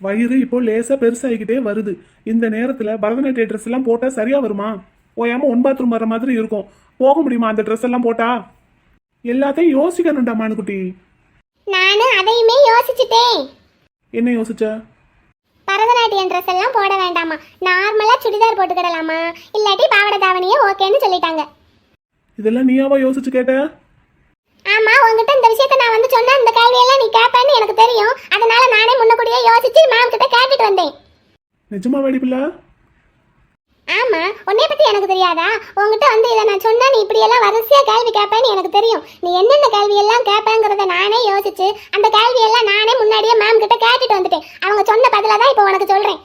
வயிறு இப்போ லேசா பெருசாகிக்கிட்டே வருது. இந்த நேரத்துல பரதநாட்டிய ட்ரெஸ் எல்லாம் போட்டா சரியா வருமா? ஓயாம ஒன் பாத்ரூம் வர மாதிரி இருக்கும். போக முடியுமா அந்த ட்ரெஸ் எல்லாம் போட்டா? எல்லாத்தையும் யோசிக்கணும்டா மானுக்குட்டி. நானும் அதையுமே யோசிச்சுட்டேன். என்ன யோசிச்ச? பரதநாட்டியம் ட்ரெஸ் எல்லாம் போட வேண்டாமா? நார்மலா சுடிதார் போட்டுக்கிடலாமா இல்லாட்டி பாவாடை தாவணியே ஓகேன்னு சொல்லிட்டாங்க. இதெல்லாம் நீயாவா யோசிச்சு கேட்ட? ஆமா உங்ககிட்ட இந்த விஷயத்த நான் வந்து சொன்னா இந்த கேள்வியெல்லாம் நீ கேட்பேன்னு எனக்கு தெரியும். அதனால நானே முன்னக்கூடியே யோசிச்சு மேம் கிட்ட கேட்டுட்டு வந்தேன். நிஜமா வெடிப்பில்ல ஆமா உன்னைய பத்தி எனக்கு தெரியாதா? உங்ககிட்ட வந்து இதை நான் சொன்னா நீ இப்படி எல்லாம் வரிசையா கேள்வி கேட்பேன்னு எனக்கு தெரியும். நீ என்னென்ன கேள்வி எல்லாம் கேட்பேங்கிறத நானே யோசிச்சு அந்த கேள்வி எல்லாம் நானே முன்னாடியே மேம் கிட்ட கேட்டுட்டு வந்துட்டேன். அவங்க சொன்ன பதில தான் இப்போ உனக்கு சொல்றேன்.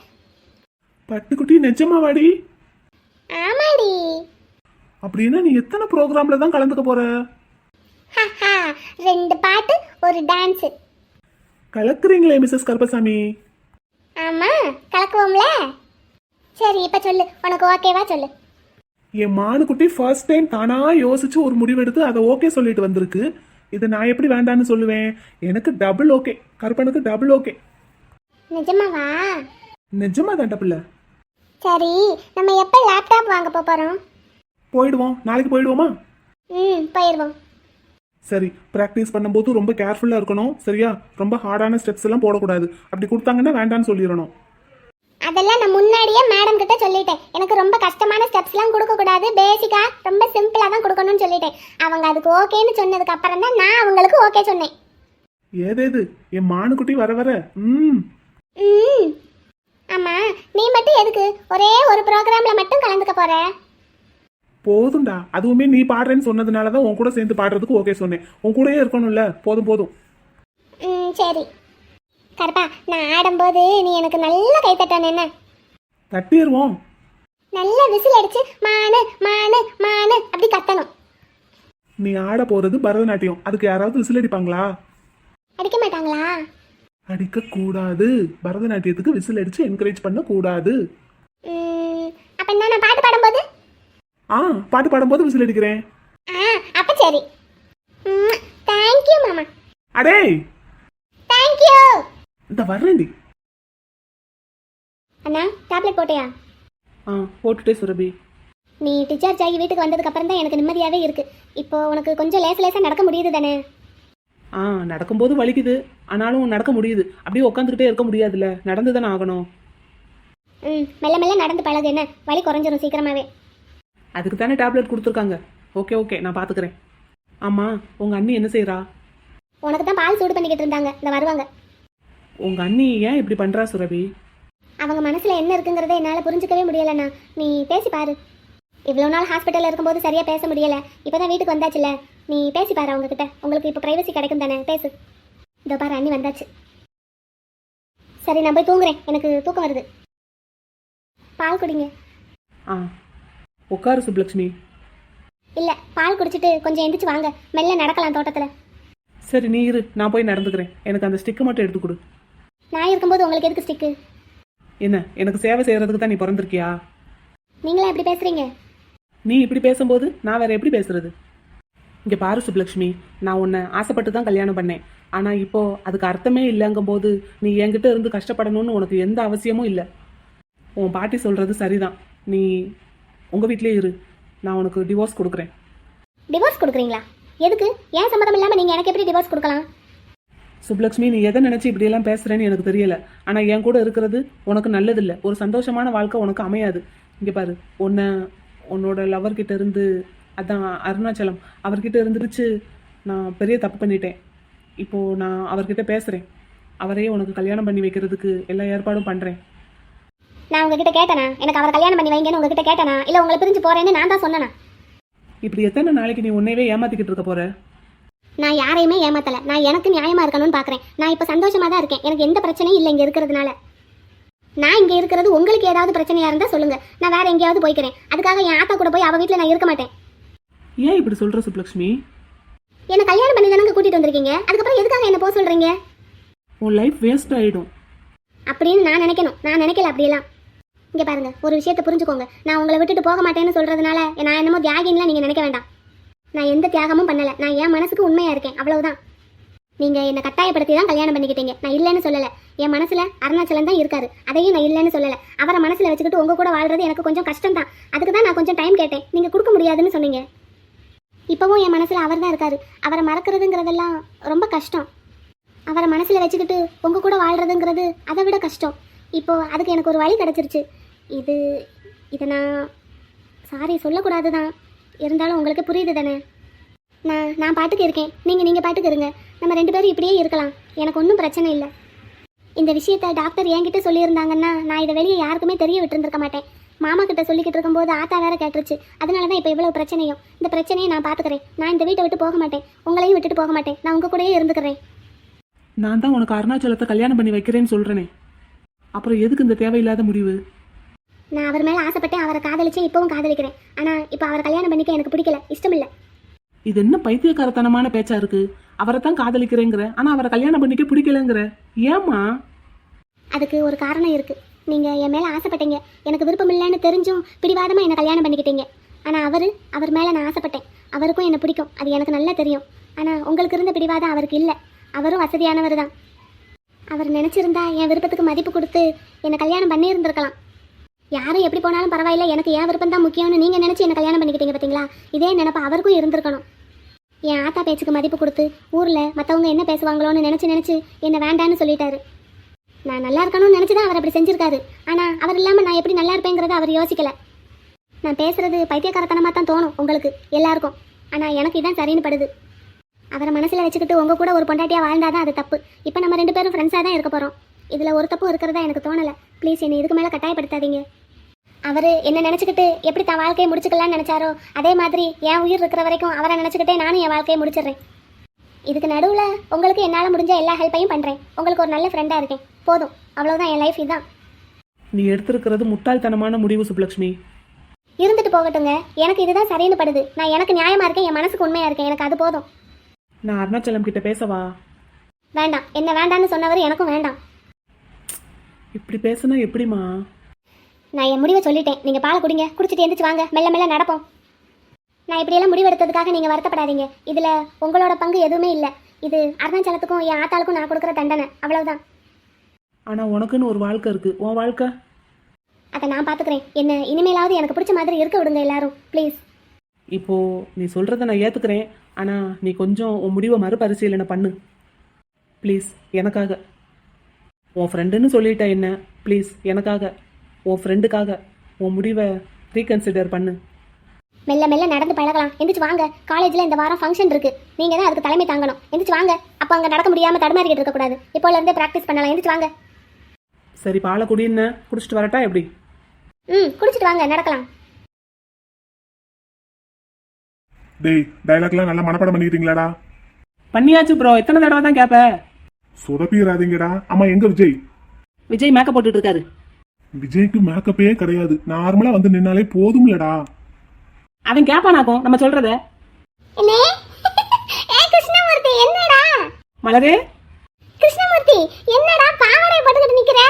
பட்டுக்குட்டி நிஜமா வாடி ஆமாடி. அப்படின்னா நீ எத்தனை ப்ரோக்ராம்ல தான் கலந்துக்க போற? ரெண்டு பாட்டு ஒரு டான்ஸ் கலக்குறீங்களே மிஸ்ஸஸ் கருப்பசாமி. ஆமா கலக்குவோம்ல? சரி இப்ப சொல்லு. உனக்கு ஓகேவா சொல்லு. என் மானுக்குட்டி ஃபர்ஸ்ட் டைம் தானா யோசிச்சு ஒரு முடிவெடுத்து அதை ஓகே சொல்லிட்டு வந்திருக்கு. இது நான் எப்படி வேண்டான்னு சொல்லுவேன்? எனக்கு டபுள் ஓகே கருப்பனுக்கு டபுள் ஓகே நிஜமாவா? நிஜமா தாண்டா பிள்ளை. சரி நம்ம எப்போ லேப்டாப் வாங்க போகிறோம் போயிடுவோம். நாளைக்கு போயிடுவோமா? ம் போயிடுவோம். சரி ப்ராக்டிஸ் பண்ணும்போது ரொம்ப கேர்ஃபுல்லாக இருக்கணும். சரியா? ரொம்ப ஹார்டான ஸ்டெப்ஸ் எல்லாம் போடக்கூடாது. அப்படி கொடுத்தாங்கன்னா வேண்டாம்னு சொல்லிடணும். அதெல்லாம் நான் முன்னாடியே மேடம் கிட்ட சொல்லிட்டேன். எனக்கு ரொம்ப கஷ்டமான ஸ்டெப்ஸ்லாம் கொடுக்கக்கூடாது பேசிக்காக ரொம்ப சிம்பிளாக தான் கொடுக்கணும்னு சொல்லிட்டேன். அவங்க அதுக்கு ஓகேன்னு சொன்னதுக்கு அப்புறம் தான் நான் அவங்களுக்கு ஓகே சொன்னேன். ஏதேது என் மானுக்குட்டி வர வர. ம். ம். ஆமாம் நீ மட்டும் எதுக்கு? ஒரே ஒரு ப்ரோக்ராமில் மட்டும் கலந்துக்க போற? போதும்டா. அதுவுமே நீ பாடுறேன்னு சொன்னதுனால தான் உன் கூட சேர்ந்து பாடுறதுக்கு ஓகே சொன்னேன். உன் கூடயே இருக்கணும்ல. போதும் போதும். ம் சரி. கருப்பா நான் ஆடும்போது நீ எனக்கு நல்ல கைத்தட்டான என்ன தட்டிடுவோம் நல்ல விசில் அடிச்சு மானு மானு மானு அப்படி கத்தணும். நீ ஆட போறது பரதநாட்டியம். அதுக்கு யாராவது விசில் அடிப்பாங்களா? அடிக்க மாட்டாங்களா? அடிக்க கூடாது. பரதநாட்டியத்துக்கு விசில் அடிச்சு என்கரேஜ் பண்ண கூடாது. ம், அப்ப என்ன நான் பாட்டு பாடும்போது? ஆ பாட்டு பாடும்போது விசில் அடிக்கிறேன். ஆ அப்ப சரி. தேங்க்யூ மாமா. அடே தேங்க்யூ இந்த வர்றேன்டி. அண்ணா டேப்லெட் போட்டியா? ஆ போட்டுட்டே சுரபி. நீ டிஸ்சார்ஜ் ஆகி வீட்டுக்கு வந்ததுக்கு அப்புறம் தான் எனக்கு நிம்மதியாவே இருக்கு. இப்போ உனக்கு கொஞ்சம் லேச லேசா நடக்க முடியுது தானே? ஆ நடக்கும்போது வலிக்குது. ஆனாலும் நடக்க முடியுது. அப்படியே உட்காந்துக்கிட்டே இருக்க முடியாதுல்ல. நடந்து தானே ஆகணும். ம் மெல்ல மெல்ல நடந்து பழகு என்ன? வலி குறைஞ்சிரும் சீக்கிரமாவே. அதுக்கு தானே டேப்லெட் கொடுத்துருக்காங்க. ஓகே ஓகே நான் பார்த்துக்கிறேன் ஆமாம் உங்கள் அண்ணி என்ன செய்கிறா உனக்கு தான் பால் சூடு பண்ணிக்கிட்டு இருந்தாங்க. இந்த வருவாங்க. உங்கள் அண்ணி ஏன் இப்படி பண்ணுறா சுரபி? அவங்க மனசுல என்ன இருக்குங்கிறத என்னால புரிஞ்சுக்கவே முடியலண்ணா. நீ பேசி பாரு. இவ்வளோ நாள் ஹாஸ்பிட்டல்ல இருக்கும்போது சரியா பேச முடியல. இப்பதான் வீட்டுக்கு வந்தாச்சுல. நீ பேசி பாரு அவங்க கிட்ட உங்களுக்கு இப்போ பிரைவசி கிடைக்கும் தானே? பேசு. இதோ பாரு அண்ணி வந்தாச்சு. சரி நான் போய் தூங்குறேன். எனக்கு தூக்கம் வருது. பால் குடிங்க. ஆ உட்காரு சுப்லக்ஷ்மி. இல்ல பால் குடிச்சிட்டு கொஞ்சம் எந்திரிச்சு வாங்க. மெல்ல நடக்கலாம் தோட்டத்துல. சரி நீ இரு. நான் போய் நடந்துக்கிறேன். எனக்கு அந்த ஸ்டிக்கு மட்டும் எடுத்து கொடு. நான் இருக்கும்போது உங்களுக்கு எதுக்கு ஸ்டிக்கு என்ன எனக்கு சேவை செய்கிறதுக்கு தான் நீ பிறந்திருக்கியா? நீங்களா எப்படி பேசுறீங்க? நீ இப்படி பேசும்போது நான் வேற எப்படி பேசுறது? இங்கே பாரு சுப்லக்ஷ்மி நான் உன்னை ஆசைப்பட்டு தான் கல்யாணம் பண்ணேன். ஆனால் இப்போ அதுக்கு அர்த்தமே இல்லைங்கும்போது நீ என்கிட்ட இருந்து கஷ்டப்படணும்னு உனக்கு எந்த அவசியமும் இல்லை. உன் பாட்டி சொல்கிறது சரிதான். நீ உங்கள் வீட்டிலே இரு. நான் உனக்கு டிவோர்ஸ் கொடுக்குறேன். டிவோர்ஸ் கொடுக்குறீங்களா? எதுக்கு? ஏன் சம்மதம் இல்லாம நீங்க எனக்கு எப்படி டிவோர்ஸ் கொடுக்கலாம்? சுப்லக்ஷ்மி நீ எதை நினச்சி இப்படியெல்லாம் பேசுகிறேன்னு எனக்கு தெரியல. ஆனால் என் கூட இருக்கிறது உனக்கு நல்லதில்லை. ஒரு சந்தோஷமான வாழ்க்கை உனக்கு அமையாது. இங்கே பாரு உன்னை உன்னோட லவர்கிட்ட இருந்து அதான் அருணாச்சலம் அவர்கிட்ட இருந்துருச்சு நான் பெரிய தப்பு பண்ணிட்டேன். இப்போது நான் அவர்கிட்ட பேசுகிறேன் அவரையே உனக்கு கல்யாணம் பண்ணி வைக்கிறதுக்கு எல்லா ஏற்பாடும் பண்ணுறேன் நான் உங்ககிட்ட கேட்டேனா? எனக்கு அவரை கல்யாணம் பண்ணி வைங்கன்னு உங்ககிட்ட கேட்டேனா? இல்ல உங்களை பிரிஞ்சு போறேன்னு நான் தான் சொன்னேனா? இப்படி எத்தனை நாளைக்கு நீ உன்னையவே ஏமாத்திக்கிட்டு இருக்க போற? நான் யாரையுமே ஏமாத்தல. நான் எனக்கு நியாயமா இருக்கணும்னு பாக்குறேன். நான் இப்ப சந்தோஷமா தான் இருக்கேன். எனக்கு எந்த பிரச்சனையும் இல்லை இங்க இருக்கிறதுனால. நான் இங்க இருக்கிறது உங்களுக்கு ஏதாவது பிரச்சனையா இருந்தா சொல்லுங்க. நான் வேற எங்கேயாவது போய்க்கிறேன். அதுக்காக என் ஆத்தா கூட போய் அவ வீட்ல நான் இருக்க மாட்டேன். ஏன் இப்படி சொல்கிற சுப்லக்ஷ்மி? என்ன கல்யாணம் பண்ணி தானங்க கூட்டிட்டு வந்திருக்கீங்க? அதுக்கப்புறம் எதுக்காக என்ன போக சொல்றீங்க? உன் லைஃப் வேஸ்ட் ஆகிடும் அப்படின்னு நான் நினைக்கணும். நான் நினைக்கல அப்படியெல்லாம். இங்க பாருங்க ஒரு விஷயத்தை புரிஞ்சுக்கோங்க. நான் உங்களை விட்டுட்டு போக மாட்டேன்னு சொல்றதுனால நான் என்னமோ தியாகின்லாம் நீங்க நினைக்க வேண்டாம். நான் எந்த தியாகமும் பண்ணலை. நான் என் மனசுக்கு உண்மையாக இருக்கேன். அவ்வளவுதான். நீங்கள் என்னை கட்டாயப்படுத்தி தான் கல்யாணம் பண்ணிக்கிட்டீங்க. நான் இல்லைன்னு சொல்லலை. என் மனசில் அருணாச்சலம் தான் இருக்காரு. அதையும் நான் இல்லைன்னு சொல்லலை. அவரை மனசில் வச்சுக்கிட்டு உங்கள் கூட வாழ்றது எனக்கு கொஞ்சம் கஷ்டம் தான். அதுக்கு தான் நான் கொஞ்சம் டைம் கேட்டேன். நீங்கள் கொடுக்க முடியாதுன்னு சொன்னீங்க. இப்போவும் என் மனசில் அவர் தான் இருக்காரு. அவரை மறக்கிறதுங்கிறதெல்லாம் ரொம்ப கஷ்டம். அவரை மனசில் வச்சுக்கிட்டு உங்கள் கூட வாழ்கிறதுங்கிறது அதை விட கஷ்டம். இப்போது அதுக்கு எனக்கு ஒரு வழி கிடச்சிருச்சு. இது இதை நான் சாரி சொல்லக்கூடாது தான் இருந்தாலும் உங்களுக்கு புரியுது தானே? நான் நான் பாட்டுக்கு இருக்கேன். நீங்கள் நீங்கள் பாட்டுக்கு இருங்க. நம்ம ரெண்டு பேரும் இப்படியே இருக்கலாம். எனக்கு ஒன்றும் பிரச்சனை இல்லை. இந்த விஷயத்த டாக்டர் என்கிட்ட சொல்லியிருந்தாங்கன்னா நான் இதை வெளியே யாருக்குமே தெரிய விட்டுருந்துருக்க மாட்டேன். மாமா கிட்ட சொல்லிக்கிட்டு இருக்கும்போது ஆத்தா வேற கேட்டுருச்சு. அதனால தான் இப்போ இவ்வளோ பிரச்சனையும். இந்த பிரச்சனையை நான் பார்த்துக்கிறேன் நான் இந்த வீட்டை விட்டு போக மாட்டேன். உங்களையும் விட்டுட்டு போக மாட்டேன். நான் உங்கள் கூடயே இருந்துக்கிறேன். நான் தான் உனக்கு அருணாச்சலத்தை கல்யாணம் பண்ணி வைக்கிறேன்னு சொல்கிறேனே அப்புறம் எதுக்கு இந்த தேவையில்லாத முடிவு? நான் அவர் மேலே ஆசைப்பட்டேன் அவரை காதலிச்சேன் இப்போவும் காதலிக்கிறேன். ஆனால் இப்போ அவரை கல்யாணம் பண்ணிக்க எனக்கு பிடிக்கல. இஷ்டம் இல்லை இது என்ன பைத்தியக்காரத்தனமான பேச்சா இருக்கு? அவரை தான் காதலிக்கிறேங்கிற. ஆனா அவரை கல்யாணம் பண்ணிக்க பிடிக்கலங்கிற. ஏமா அதுக்கு ஒரு காரணம் இருக்கு. நீங்க என் மேல ஆசைப்பட்டீங்க. எனக்கு விருப்பம் இல்லைன்னு தெரிஞ்சும் பிடிவாதமா என்ன கல்யாணம் பண்ணிக்கிட்டீங்க. ஆனா அவரு அவர் மேல நான் ஆசைப்பட்டேன். அவருக்கும் என்ன பிடிக்கும். அது எனக்கு நல்லா தெரியும். ஆனா உங்களுக்கு இருந்த பிடிவாதம் அவருக்கு இல்லை. அவரும் வசதியானவர் தான். அவர் நினச்சிருந்தா என் விருப்பத்துக்கு மதிப்பு கொடுத்து என்னை கல்யாணம் பண்ணி இருந்திருக்கலாம் யாரும் எப்படி போனாலும் பரவாயில்ல. எனக்கு என் விருப்பம் தான் முக்கியம்னு நீங்கள் நினச்சி என்னை கல்யாணம் பண்ணிக்கிட்டீங்க பார்த்தீங்களா இதே நினப்பு அவருக்கும் இருந்திருக்கணும். என் ஆத்தா பேச்சுக்கு மதிப்பு கொடுத்து ஊரில் மற்றவங்க என்ன பேசுவாங்களோன்னு நினச்சி நினச்சி என்னை வேண்டான்னு சொல்லிட்டாரு. நான் நல்லா இருக்கணும்னு நினச்சி தான் அவர் அப்படி செஞ்சுருக்காரு. ஆனால் அவர் இல்லாமல் நான் எப்படி நல்லா இருப்பேங்கிறத அவர் யோசிக்கல. நான் பேசுகிறது பைத்தியக்காரத்தனமாக தான் தோணும் உங்களுக்கு எல்லாருக்கும். ஆனால் எனக்கு இதான் சரின்னு படுது. அவரை மனசில் வச்சுக்கிட்டு உங்கள் கூட ஒரு பொண்டாட்டியாக வாழ்ந்தாதான் அது தப்பு. இப்போ நம்ம ரெண்டு பேரும் ஃப்ரெண்ட்ஸாக தான் இருக்க போகிறோம் இதில் ஒரு தப்பு இருக்கிறதா எனக்கு தோணலை. ப்ளீஸ் என்னை இதுக்கு மேலே கட்டாயப்படுத்தாதீங்க. அவர் என்ன நினச்சிக்கிட்டு எப்படி தான் வாழ்க்கையை முடிச்சுக்கலாம்னு நினச்சாரோ அதே மாதிரி என் உயிர் இருக்கிற வரைக்கும் அவரை நினச்சிக்கிட்டே நானும் என் வாழ்க்கையை முடிச்சிடுறேன். இதுக்கு நடுவில் உங்களுக்கு என்னால் முடிஞ்ச எல்லா ஹெல்ப்பையும் பண்ணுறேன் உங்களுக்கு ஒரு நல்ல ஃப்ரெண்டாக இருக்கேன். போதும். அவ்வளோதான் என் லைஃப் இதுதான். நீ எடுத்திருக்கிறது முட்டாள்தனமான முடிவு சுப்புலக்ஷ்மி இருந்துட்டு போகட்டுங்க. எனக்கு இதுதான் சரின்னு படுது. நான் எனக்கு நியாயமாக இருக்கேன். என் மனசுக்கு உண்மையாக இருக்கேன். எனக்கு அது போதும். நான் அருணாச்சலம் கிட்ட பேசவா? வேண்டாம். என்ன வேண்டான்னு சொன்னவர் எனக்கும் வேண்டாம். இப்படி பேசுனா எப்படிமா நான் என் முடிவை சொல்லிட்டேன். நீங்கள் பால் குடிங்க. குடிச்சிட்டு எந்திரிச்சு வாங்க. மெல்ல மெல்ல நடப்போம். நான் இப்படியெல்லாம் முடிவெடுத்ததுக்காக நீங்கள் வருத்தப்படாதீங்க. இதில் உங்களோட பங்கு எதுவுமே இல்லை. இது அருணாச்சலத்துக்கும் என் ஆத்தாளுக்கும் நான் கொடுக்குற தண்டனை. அவ்வளவுதான். ஆனா உனக்குன்னு ஒரு வாழ்க்கை இருக்கு. உன் வாழ்க்கை? அதை நான் பார்த்துக்கிறேன் என்ன இனிமேலாவது எனக்கு பிடிச்ச மாதிரி இருக்க விடுங்க எல்லாரும். ப்ளீஸ் இப்போ நீ சொல்றத நான் ஏத்துக்கிறேன். ஆனா நீ கொஞ்சம் உன் முடிவை மறுபரிசீலனை பண்ணு. ப்ளீஸ் எனக்காக. உன் ஃப்ரெண்டுன்னு சொல்லிட்ட என்ன? ப்ளீஸ் எனக்காக. உன் ஃப்ரெண்டுக்காக உன் முடிவை ரீகன்சிடர் பண்ணு. மெல்ல மெல்ல நடந்து பழகலாம். எந்திரிச்சு வாங்க. காலேஜில் இந்த வாரம் ஃபங்க்ஷன் இருக்கு. நீங்கள் தான் அதுக்கு தலைமை தாங்கணும். எந்திரிச்சு வாங்க. அப்போ அங்கே நடக்க முடியாமல் தடுமாறிக்கிட்டு இருக்கக்கூடாது இப்போல இருந்தே ப்ராக்டிஸ் பண்ணலாம். எந்திரிச்சு வாங்க. சரி பாலை குடின்னு குடிச்சிட்டு வரட்டா எப்படி? ம் குடிச்சிட்டு வாங்க. நடக்கலாம். டேய் டைலாக்லாம் நல்லா மனப்பாடம் பண்ணிக்கிட்டீங்களாடா? பண்ணியாச்சு ப்ரோ எத்தனை தடவை தான் கேப்ப? சொதப்பிடாதீங்கடா ஆமா எங்க விஜய்? விஜய் மேக்கப் போட்டுட்டு இருக்காரு. விஜய்க்கு மேக்கப்பே கிடையாது. நார்மலா வந்து நின்னாலே போதும்லடா. அவன் கேப்பானாக்கும் நம்ம சொல்றத. என்னே? ஏ கிருஷ்ணமூர்த்தி என்னடா? மலரே. கிருஷ்ணமூர்த்தி என்னடா பாவாடை போட்டுக்கிட்டு நிக்கிற?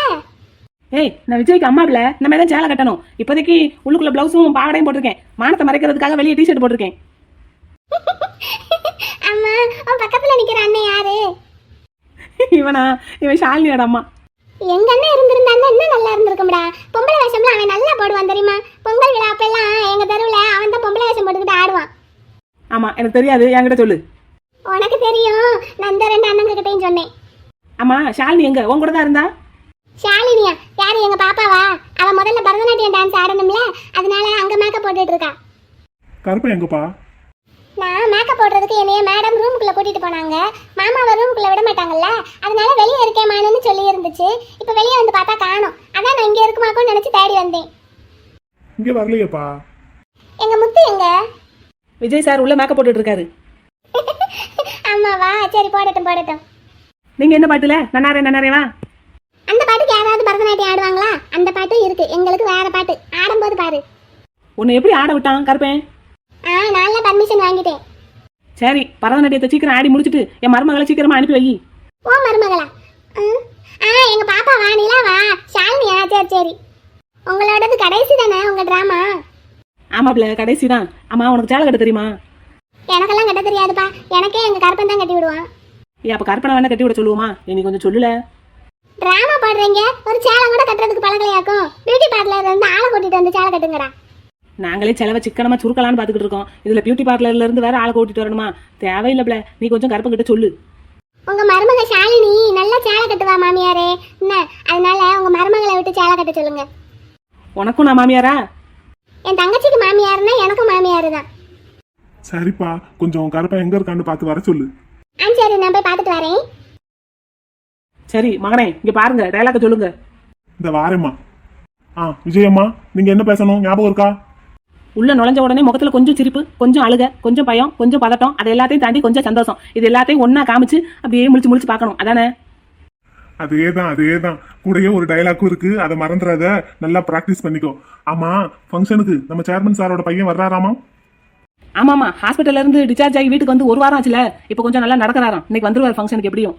ஏய் நான் விஜய்க்கு அம்மா பிள்ளை இந்த மாதிரி தான் சேலை கட்டணும். இப்போதைக்கு உள்ளுக்குள்ள பிளவுஸும் பாவாடையும் போட்டிருக்கேன். மானத்தை மறைக்கிறதுக்காக வெளியே டிஷர்ட் போட்டிருக்கேன். அம்மா பக்கத்துல நிக்கிற அண்ணன் யாரு? இவனா இவன் ஷாலினியோட அம்மா. எங்க அண்ணன் இருந்திருந்தா இன்னும் நல்லா இருந்திருக்கும்டா. பொம்பளை வேஷம்லாம் அவன் நல்லா போடுவான் தெரியுமா? பொங்கல் விழா அப்பெல்லாம் எங்க தெருவுல அவன் தான் பொம்பளை வேஷம் போட்டுக்கிட்டு ஆடுவான். ஆமா எனக்கு தெரியாது. என்கிட்ட சொல்லு. உனக்கு தெரியும். நான் இந்த ரெண்டு அண்ணங்க கிட்டையும் சொன்னேன். ஆமா ஷாலினி எங்க? உன் கூட தான் இருந்தா? ஷாலினியா? யாரு எங்க பாப்பாவா? அவ முதல்ல பரதநாட்டியம் டான்ஸ் ஆடணும்ல. அதனால அங்க மேக்கப் போட்டுட்டு இருக்கா. கருப்பன் எங்கப்பா? நான் மேக்கப் போடுறதுக்கு என்னைய மேடம் ரூமுக்குள்ள கூட்டிட்டு போனாங்க. மாமாவை ரூமுக்குள்ள விட மாட்டாங்கல்ல? அதனால வெளியே இருக்கேமான்னு சொல்லி இருந்துச்சு இப்போ வெளியே வந்து பார்த்தா காணோம். அதான் நான் இங்க இருக்குமாக்கோன்னு நினைச்சு தேடி வந்தேன். இங்க வரலையேப்பா. எங்க முத்து எங்க? விஜய் சார் உள்ள மேக்கப் போட்டுட்டு இருக்காரு. ஆமாவா சரி போடட்டும் போடட்டும். நீங்க என்ன பாட்டுல? நன்னாரே நன்னாரே வா. அந்த பாட்டுக்கு யாராவது பரதநாட்டியம் ஆடுவாங்களா? அந்த பாட்டும் இருக்கு. எங்களுக்கு வேற பாட்டு. ஆடும்போது பாரு. உன்னை எப்படி ஆட விட்டான் கருப்பேன்? ஆ நான் பர்மிஷன் வாங்கிட்டேன். சரி பரதநாட்டியத்தை சீக்கிரம் ஆடி முடிச்சிட்டு என் மருமகளை சீக்கிரமா அனுப்பி வை. ஓ மருமகளா. ஆ எங்க பாப்பாவா நிலாவா ஷாலினியா சரி சரி. உங்களோடது கடைசி தானே உங்க டிராமா ஆமா பிள்ளை கடைசி தான். ஆமா உனக்கு சேலை கட்ட தெரியுமா? எனக்கெல்லாம் கட்ட தெரியாதுப்பா. எனக்கே எங்க கருப்பன் தான் கட்டி விடுவான். ஏ அப்ப கற்பனை வேணா கட்டி விட சொல்லுவோமா? நீ கொஞ்சம் சொல்லல. டிராமா பாடுறீங்க? ஒரு சேலை கூட கட்டுறதுக்கு பழகலையாக்கும் பியூட்டி பார்லர்ல இருந்து ஆளை கூட்டிட்டு வந்து சேலை கட்டுங்கடா. நாங்களே செலவை சிக்கனமா சுருக்கலாம்னு பாத்துக்கிட்டு இருக்கோம். இதுல பியூட்டி பார்லர்ல இருந்து வேற ஆளை கூட்டிட்டு வரணுமா? தேவையில்லை பிள்ளை. நீ கொஞ்சம் கருப்பன் கிட்ட சொல்லு. உங்க மருமக ஷாலினி நல்லா சேலை கட்டுவா மாமியாரே. என்ன? அதனால உங்க மருமகளை விட்டு சேலை கட்ட சொல்லுங்க. உனக்கும் நான் மாமியாரா? என் தங்கச்சிக்கு மாமியாருன்னா எனக்கும் மாமியாரு தான் சரிப்பா கொஞ்சம் கருப்பன் எங்க இருக்கான்னு பார்த்து வர சொல்லு. ஆ சரி நான் போய் பார்த்துட்டு வரேன். சரி மகனே இங்க பாருங்க டைலாக்க சொல்லுங்க. இந்த வாரேம்மா. ஆ விஜயம்மா நீங்க என்ன பேசணும்? ஞாபகம் இருக்கா? உள்ள நுழைஞ்ச உடனே முகத்துல கொஞ்சம் சிரிப்பு கொஞ்சம் அழுக கொஞ்சம் பயம் கொஞ்சம் பதட்டம் அது எல்லாத்தையும் தாண்டி கொஞ்சம் சந்தோஷம். இது எல்லாத்தையும் ஒண்ணா காமிச்சு அப்படியே முழிச்சு முழிச்சு பார்க்கணும். அதானே? அதேதான் அதேதான். கூடயே ஒரு டயலாக்கும் இருக்கு. அதை மறந்துடாத. நல்லா பிராக்டிஸ் பண்ணிக்கோ. ஆமா ஃபங்க்ஷனுக்கு நம்ம சேர்மன் சாரோட பையன் வர்றாராமா? ஆமாமா ஹாஸ்பிட்டல்ல இருந்து டிஸ்சார்ஜ் ஆகி வீட்டுக்கு வந்து ஒரு வாரம் ஆச்சுல. இப்போ கொஞ்சம் நல்லா நடக்கிறாராம். இன்னைக்கு வந்துருவார் ஃபங்க்ஷனுக்கு எப்படியும்.